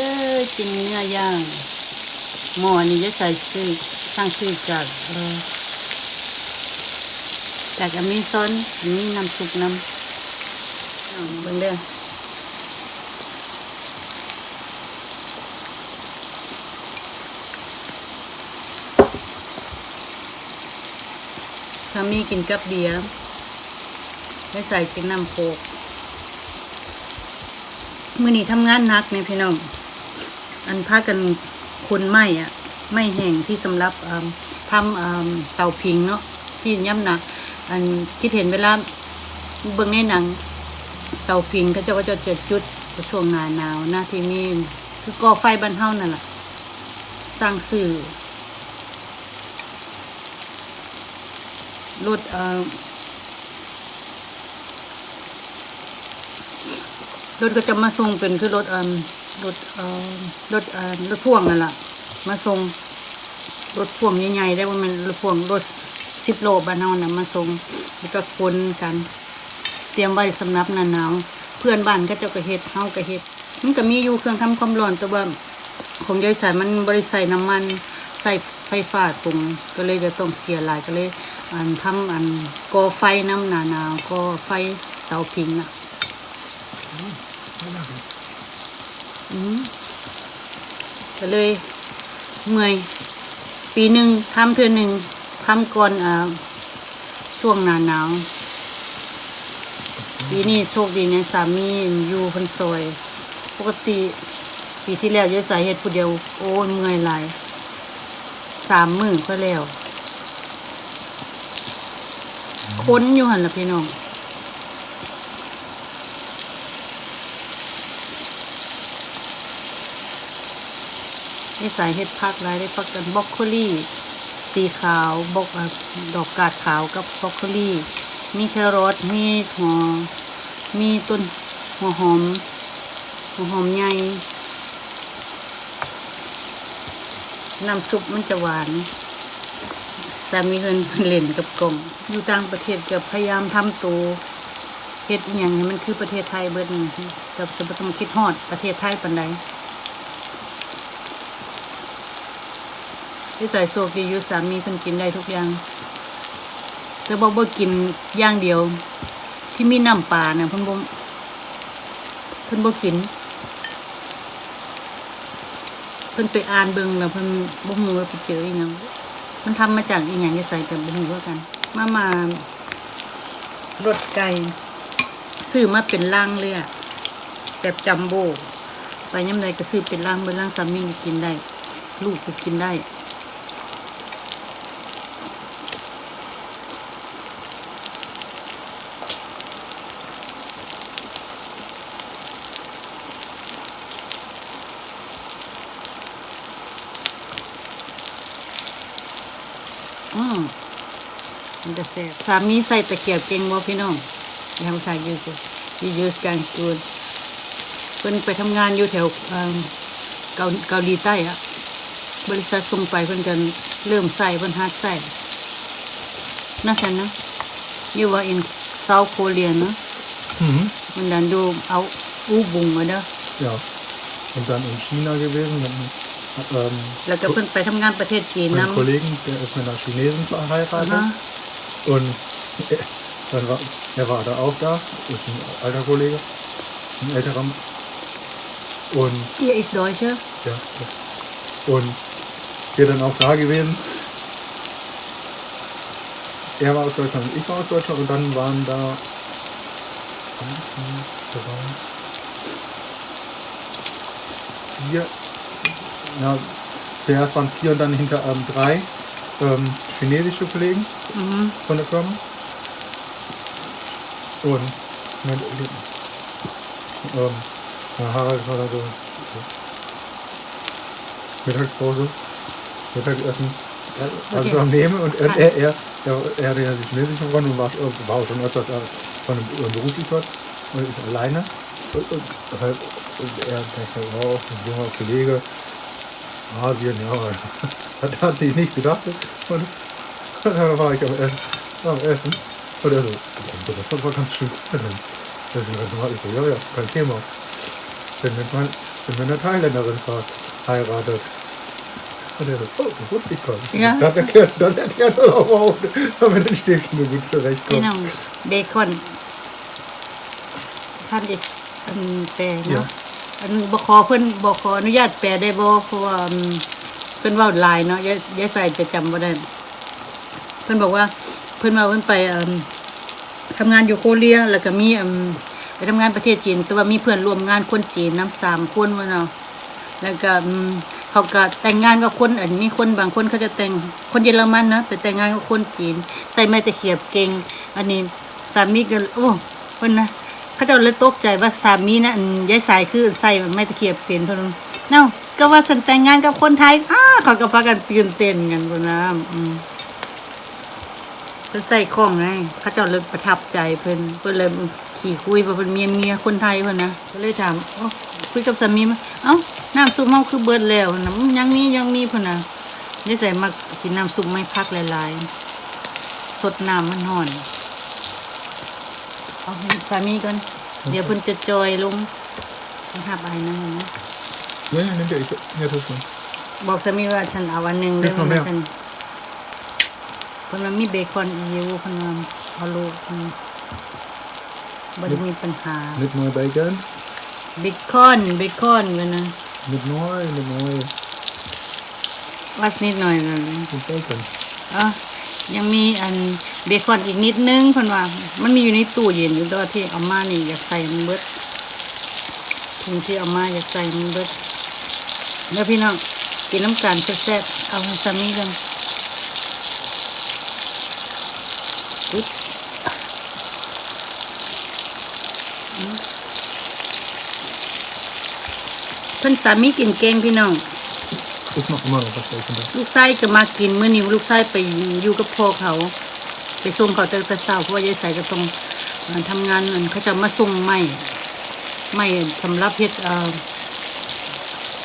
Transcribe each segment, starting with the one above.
เด้อกินเนื้อย่างหม้อนี่จะใส่ซื้อสร้างซื้อจากเออจากอเมซอนอันนี้น้ำซุปน้ำเอาเบิ่งเด้อถ้ามีกินกับเบียร์ไม่ใส่กินน้ำโคกมือนี้ทำงานนักเนี่ยพี่น้อง อันพากันคุณไม้อะไม้แห้งที่สำหรับทำอ่าเตาพิงเนาะที่ย่ำหนัก อันที่เห็นเวลาเบิ่งในหนัง เตาพิงก็จะว่าจะเจ็ดจุดช่วงหนาหนาวหน้าที่นี่คือก่อไฟบ้านเฮานั่นแหละสร้างสื่อรถเอ่อรถก็จะมาส่งเป็นคือรถอ่อ รถเอ่อรถเอ่อรถพ่วงนั่นแหละมาส่งรถพ่วงใหญ่ๆได้ว่ามันรถพ่วงรถสิบโลบ้านเฮานะมาส่งแล้วก็คนกัน เตรียมไว้สำหรับหนาหนาวเพื่อนบ้านก็เจ้าก็เฮ็ดเฮาก็เฮ็ดมันก็มีอยู่เครื่องทำความร้อนแต่ว่าของยายสายมันบริใส่น้ำมันใส่ไฟฟ้าตรงก็เลยจะต้องเสียหลายก็เลย อันทำอันก่อไฟน้ำหนาหนาวก่อไฟเตาผิงอะ ก็เลยเมื่อยปีหนึ่งทำเทื่อหนึ่งทำก่อนอช่วงหนาหนาวปีนี้โชคดีเนี่ยสามีอยู่คนซอย ปกติปีที่แล้วยายสายเฮ็ดผู้เดียวโอ้ยเมื่อยหลายสามมือก็แล้ว ค้นอยู่หันละพี่น้อง นี่ใส่เห็ดพักหลายได้พักกันบล็อกโคลี่สีขาวบกอะดอกกาดขาวกับบล็อกโคลี่ มีแครอทมีหัวมีต้นหัวหอมหัวหอมใหญ่น้ำซุปมันจะหวานแต่มีเงินเล่นกับกล่อง อยู่ต่างประเทศก็พยายามทำตัวเฮ็ดอย่างให้มันคือประเทศไทยเบิดนี่จะจะบ่ต้องคิดฮอดประเทศไทยปานใด ที่ใส่โซกีอยู่สามีเพิ่นกินได้ทุกอย่าง แต่บอกว่ากินอย่างเดียว ที่มีน้ำปลาเนี่ยเพิ่นบ่เพิ่นบ่กิน เพิ่นไปอ่านเบิ่งแล้วเพิ่นบ่ฮู้ว่าไปเจออีหยังมันทำมาจากอีหยังที่ใส่แต่บ่ฮู้ว่ากัน มามารสไก่ซื้อมาเป็นล่างเลยอะแบบจัมโบ้ไปยามใดก็ซื้อเป็นล่างเบิ่ล่างสามีกินได้ ลูกก็กินได้ อืม มันจะแซ่บสามีใส่ตะเกียบเก่งบ่พี่น้องทำชายยูทูยูยูสการกูดเพิ่นไปทำงานอยู่แถวเอิ่มเกาเกาหลีใต้อะบริษัทส่งไปเพิ่นกันเริ่มใส่เพิ่นฮัดใส่น่าฉันนะอยู่ว่า in South Korea เนอะ Mhm. มันดันดูเอาอูบุงมาเด้อ Ja. Und dann in China gewesen mit einem, ähm, แล้วก็เพิ่นไปทำงานประเทศจีน mit นำ einem Kollegen, der ist mit einer Chinesin verheiratet. Und dann war, er war da auch da, ist ein alter Kollege, ein älterer. Und Ihr ist Deutscher ja, ja. und wir dann auch da gewesen. Er war aus Deutschland und ich war aus Deutschland und dann waren da vier, ja, zuerst waren vier und dann hinter ähm, drei ähm, chinesische Kollegen mhm. von der Firma. Und mit, ähm, ja, Harald war da so Mittagspause, Mittagessen, also Okay. am Nehmen und er, er, er, er, er hatte ja die chinesische Freundin und war, war auch schon öfters von einem dort und ist alleine. Und, und, halt, und er dachte, wow, ein junger Kollege, Asien, ja. Da hatte ich nicht gedacht. Und dann war ich am Essen. Am Essen. Und er so, das war ganz schön. Das ist ganz normal. Ich so, ja, ja, kein Thema. Denn wenn man, wenn man eine Thailänderin heiratet. Und er so, oh, das wusste ich gar nicht. Ja. Das erklärt, das erklärt er auch auf, damit den Stäbchen so gut zurechtkommt. Genau, Bacon. Fand ich ähm, sehr, ne? Ja. อันแปลเนาะอันบขอเพิ่นบขออนุญาตแปลได้บ่เพราะว่าอืมเพิ่นว้าลายเนาะยายยายใส่จะจำบ่ได้ เพิ่อนบอกว่าเพิ่อนว่าเพิ่อนไปอืมทำงานอยู่โคเรียแล้วก็มีไปทำงานประเทศจีน แต่ว่ามีเพื่อนร่วมงานคนจีนน้ำสามคนว่าเนาะแล้วก็เขาก็แต่งงานกับคนอันมีคนบางคนเขาจะแต่งคนเยอรมันนะไปแต่งงานกับคนจีน ใส่ไม้ตะเขียบเก่ง อันนี้สามีก็โอ้เพิ่นนะ เขาเจ้าเลยตกใจว่าสามีนะอันยายสายคือใส่ไม่ตะเกียบเป็นเพิ่นเนาก็ว่าฉันแต่งงานกับคนไทยอ้าเขาก็พากันตื่นเต้นกันพุ่นนะอืมเพิ่นใส่ของไงเขาเจ้าเลยประทับใจเพิ่นเพิ่นเลยขี่คุยว่าเพิ่นเมียเมียคนไทยเพิ่นนะก็เลยถามโอ้คุยกับสามีมาเอ้าน้ำซุปเฮาคือเบิดแล้วนะยังมียังมีเพิ่นนะยายใส่มักกินน้ำซุปไม่พักหลายๆสดน้ำมันห่อน เอาให้สามีก่อน เดี๋ยวเพิ่นจะจอยลงหับไอ้นั่นนะ Ja, ja, nimm dir, ich, ja, das schon. บอกสามีว่าฉันเอาวันหนึ่งเล็กน้อยแม่ฉันเพิ่นว่ามีเบคอนอียูเพิ่นว่าเอาลูกอืมบ่ได้มีปัญหา Mit neu Bacon, เบคอนเบคอนเพิ่นนะ mit neu, mit neu, วัดนิดหน่อยนั่น mit Bacon. อะ ยังมีอันเบคอนอีกนิดนึงเพิ่นว่า มันมีอยู่ในตู้เย็นอยู่แตัวาที่เอามานี่อยากใส่มันเบิดถุงที่เอามาอยากใส่มันเบิดแล้วพี่น้องกินน้ำกันแซ่บๆเอาให้สามีกันอุ๊ยอืมเพิ่นสามีกินเก่งพี่น้อง ลูกไส้ก็มากินเมื่อนี้ลูกไส้ไปอยู่กับพ่อเขา ไปส่งเขาแต่แต่เช้าเพราะว่ายายใส่ก็ต้องทำงานนั่นเขาจะมาส่งไม้ไม้สำหรับเฮ็ดเอ่อ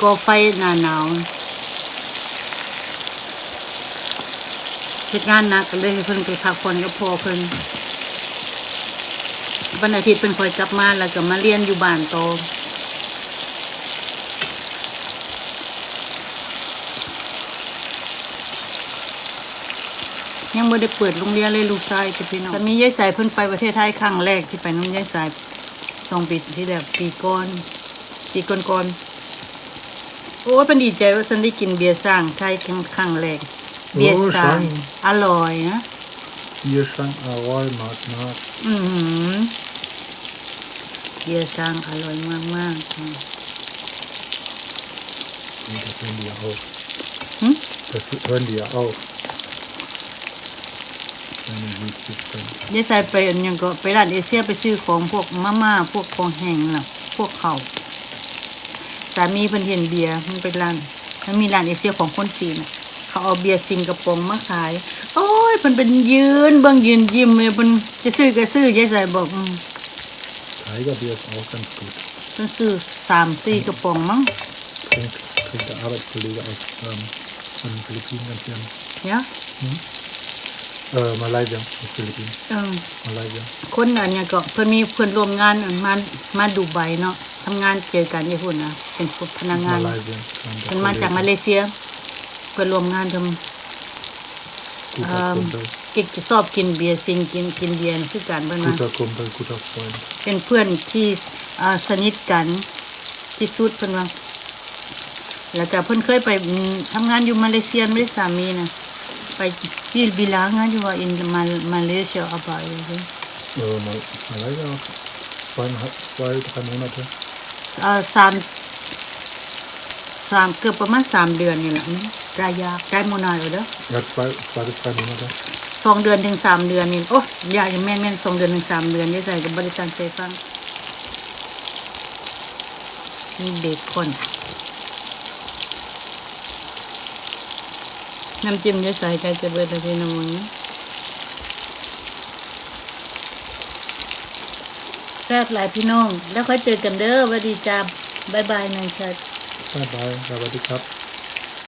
ก่อไฟหนาหนาวเฮ็ดงานหนักก็เลยให้เพิ่นไปพักผ่อนกับพ่อเพิ่นวันอาทิตย์เพิ่นคอยกลับมาแล้วก็มาเรียนอยู่บ้านต่อ ยังไม่ได้เปิดโรงเรียนเลยลูกชายกับพี่น้องแต่มียายสายเพิ่นไปประเทศไทยครั้งแรกที่ไปน้องยายสายสองปีที่แล้วปีก่อนปีก่อนก่อนๆโอ้ยเป็นดีใจว่าฉันได้กินเบียร์สร้างไทยครั้งครั้งแรกเบียร์สร้างโอ้ช่างอร่อยนะ Bierschrank, Aroy, Mark, Mark. อือหือเบียร์สร้างอร่อยมากมากๆอืม Und das hören die ja auch. Hm? Das hören die ja auch. Wenn die Wüste sind. ยา ยสายไปอันยังก็ไปร้านเอเชียไปซื้อของพวกมาม่าพวกของแห้งน่ะ พวกเขาวสามีเพิ่นเห็นเบียร์มันเป็นร้านมันมีร้านเอเชียของคนจีนน่ะเขาเอาเบียร์สิงคโปร์มาขาย โอ้ยเพิ่นเป็นยืนเบิ่งยืนยิ้มเลยเพิ่นจะซื้อก็ซื้อยายสายบอกอืม Tigerbier ist auch ganz gut. เพิ่นซื้อสามสี่กระป๋องมั้ง Trinkt, trinkt der Arbeitskollege aus ähm, von den Philippinen ganz gern. เนี่ย Äh, Malaysia, nicht Philippinen. เออ Malaysia. คนอันเนี้ยก็เพิ่นมีเพื่อนร่วมงานอันมามาดูไบเนาะทำงานเจอกันญี่ปุ่นนะเป็นพนักงาน Malaysia. kam der เป็นมาจาก Kollege. มาเลเซีย เพื่อนร่วมงานทำ Guter Ähm, Kumpel. กินชอบกินเบียร์ซิงกินกินเบียร์คือกันเพิ่นมา Guter Kumpel, guter Freund. เป็นเพื่อนที่อ่าสนิทกันที่สุดเพิ่นว่าแล้วก็เพิ่นเคยไปอืมทำงานอยู่มาเลเซียไม่ได้สามีนะ ไปที่บิลางานอยู่ว่าอินมามาเลเซียเอาไปเลย Äh, Mal- Malaysia, zweieinhalb, zwei, drei Monate. อ่าสามสามเกือบประมาณสามเดือนนี่แหละอืมรายาใกล้โมนาอยู่เด้อ Ja, zwei, zwei bis drei Monate. สองเดือนถึงสามเดือนนี่โอ้ยาอย่างแม่นแม่นสองเดือนถึงสามเดือนได้ใส่กับบริการใจฟังนี่เบคอน น้ำจิ้มจะใส่ใครจะเบิดตะไรน้ำมันแซ่บหลายพี่น้อง แล้วค่อยเจอกันเด้อสวัสดีจ้าบ๊ายบายนายชัด Bye bye, Rabbi Cup.